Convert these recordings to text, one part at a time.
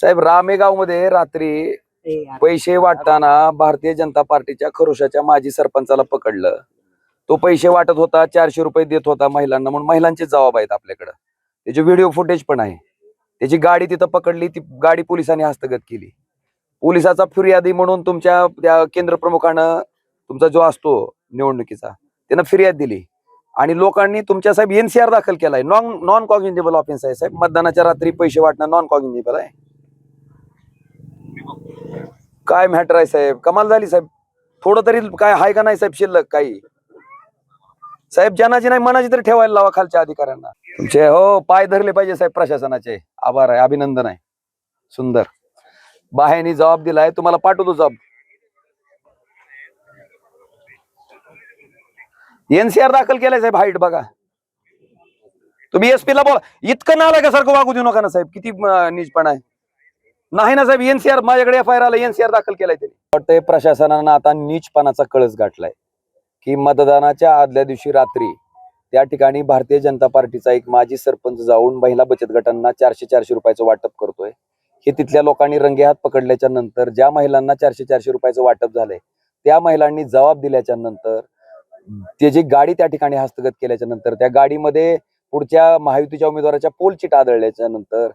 साहेब रामेगावमध्ये रात्री पैसे वाटताना भारतीय जनता पार्टीच्या खरोशाच्या माजी सरपंचाला पकडलं. तो पैसे वाटत होता चारशे रुपये देत होता महिलांना म्हणून महिलांचे जबाब आहेत आपल्याकडं. त्याचे व्हिडिओ फुटेज पण आहे. त्याची गाडी तिथं पकडली ती गाडी पोलिसांनी हस्तगत केली. पोलिसाचा फिर्यादी म्हणून तुमच्या त्या केंद्र प्रमुखानं तुमचा जो असतो निवडणुकीचा त्यानं फिर्याद दिली. आणि लोकांनी तुमच्या साहेब एनसीआर दाखल केलाय. नॉन नॉन कॉग्निजेबल ऑफेन्स आहे साहेब. मतदानाच्या रात्री पैसे वाटणं नॉन कॉग्निजेबल आहे. काय मॅटर आहे साहेब? कमाल झाली साहेब. थोडं तरी काय आहे का नाही साहेब शिल्लक काही? साहेब जनाची नाही मनाची तरी ठेवायला लावा खालच्या अधिकाऱ्यांना. तुमचे हो पाय धरले पाहिजे साहेब प्रशासनाचे. आभार आहे अभिनंदन आहे. सुंदर. बाहेरनी जबाब दिलाय तुम्हाला पाठवतो जबाब. एनसीआर दाखल केलाय साहेब हाईट बघा. तुम्ही एसपी ला बोला. इतकं नालायकासारखं वागू देऊ नका ना साहेब किती अं, नीचपणा आहे. नाही ना साहेब एनसीआर माझ्याकडे एफ आय आर आला एनसीआर दाखल केलाय त्यांनी. वाटतंय प्रशासनानं आता नीचपणाचा कळस गाठलाय की मतदानाच्या आदल्या दिवशी रात्री त्या ठिकाणी भारतीय जनता पार्टीचा एक माजी सरपंच जाऊन महिला बचत गटांना चारशे चारशे रुपयाचं वाटप करतोय. हे तिथल्या लोकांनी रंगेहात पकडल्याच्या नंतर ज्या महिलांना चारशे चारशे रुपयाचं वाटप झालंय त्या महिलांनी जबाब दिल्याच्या नंतर त्याची गाडी त्या ठिकाणी हस्तगत केल्याच्यानंतर त्या गाडीमध्ये पुढच्या महायुतीच्या उमेदवाराच्या पोल आदळल्याच्या आढळल्याच्या नंतर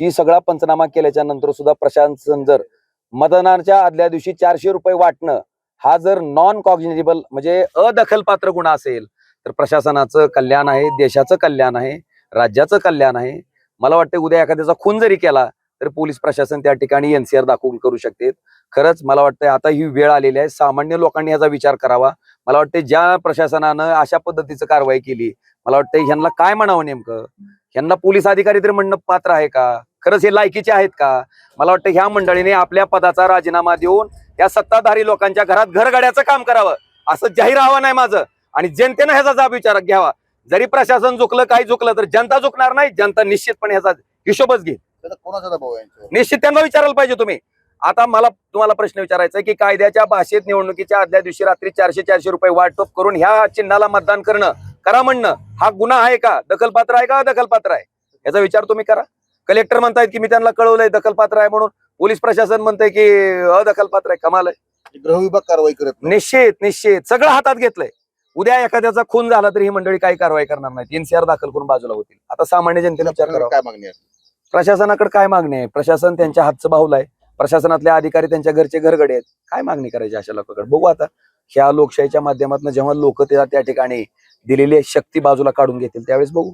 ही सगळा पंचनामा केल्याच्यानंतर सुद्धा प्रशासन जर मतदानाच्या आदल्या दिवशी चारशे रुपये वाटणं हा जर नॉन कॉग्निजेबल म्हणजे अदखलपात्र गुन्हा असेल तर प्रशासनाचं कल्याण आहे देशाचं कल्याण आहे राज्याचं कल्याण आहे. मला वाटतं उद्या एखाद्याचा खून जरी केला तर पोलीस प्रशासन त्या ठिकाणी एनसीआर दाखवून करू शकते खरंच मला वाटतं आता ही वेळ आलेली आहे. सामान्य लोकांनी याचा विचार करावा. मला वाटतं ज्या प्रशासनानं अशा पद्धतीचं कारवाई केली मला वाटतं ह्यांना काय म्हणावं नेमकं? ह्यांना पोलीस अधिकारी तरी म्हणणं पात्र आहे का? खरंच हे लायकीचे आहेत का? मला वाटतं ह्या मंडळीने आपल्या पदाचा राजीनामा देऊन या सत्ताधारी लोकांच्या घरात घरगड्याचं काम करावं. असं जाहीर आव्हान आहे माझं. आणि जनतेनं ह्याचा जाब विचारात घ्यावा. जरी प्रशासन चुकलं काही चुकलं तर जनता चुकणार नाही. जनता निश्चितपणे ह्याचा हिशोबच घेईल? निश्चित त्यांना विचारायला पाहिजे तुम्ही. आता मला तुम्हाला प्रश्न विचारायचा आहे की कायद्याच्या भाषेत निवडणुकीच्या आदल्या दिवशी रात्री चारशे चारशे रुपये वाटप करून ह्या चिन्हाला मतदान करणं करा म्हणणं. हा गुन्हा आहे का? दखलपात्र आहे का दखलपात्र आहे? याचा विचार तुम्ही करा. कलेक्टर म्हणतायत की मी त्यांना कळवलंय दखलपात्र आहे म्हणून. पोलीस प्रशासन म्हणतंय की अदखलपात्र आहे कमाल आहे. गृह विभाग कारवाई करत नाही. निश्चित निश्चित. सगळं हातात घेतलंय. उद्या एखाद्याचा खून झाला तर ही मंडळी काही कारवाई करणार नाहीत. एनसीआर दाखल करून बाजूला होतील. आता सामान्य जनतेने विचार करावा. काय मागणी आहे? प्रशासनाकडे काय मागणी आहे? प्रशासन त्यांच्या हातचं बाहुल आहे. प्रशासनातले अधिकारी त्यांच्या घरचे घरगडे आहेत. काय मागणी करायची अशा लोकांकडे? बघू आता. ह्या लोकशाहीच्या माध्यमातून जेव्हा लोक त्या ठिकाणी दिलेली शक्ती बाजूला काढून घेतील. त्यावेळेस बघू.